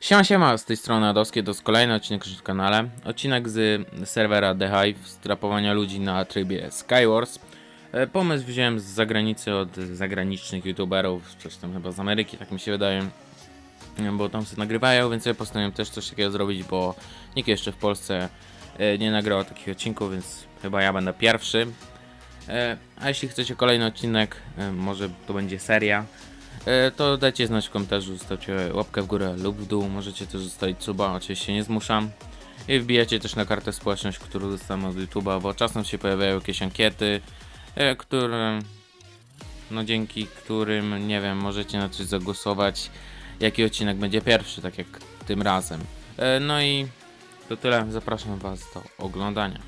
Siema, siema, z tej strony Adowskie, to jest kolejny odcinek na kanale. Odcinek z serwera The Hive, z trapowania ludzi na trybie Skywars. E, Pomysł wziąłem z zagranicy od zagranicznych youtuberów, coś tam chyba z Ameryki, tak mi się wydaje. E, Bo tam sobie nagrywają, więc ja postanowiłem też coś takiego zrobić, bo nikt jeszcze w Polsce e, nie nagrał takich odcinków, więc chyba ja będę pierwszy. A jeśli chcecie kolejny odcinek, może to będzie seria, to dajcie znać w komentarzu, zostawcie łapkę w górę lub w dół, możecie też zostawić suba, oczywiście nie zmuszam. I wbijacie też na kartę społeczność, którą dostałem od YouTube'a, bo czasem się pojawiają jakieś ankiety, e, które, no dzięki którym, nie wiem, możecie na coś zagłosować, jaki odcinek będzie pierwszy, tak jak tym razem. E, No i to tyle, zapraszam Was do oglądania.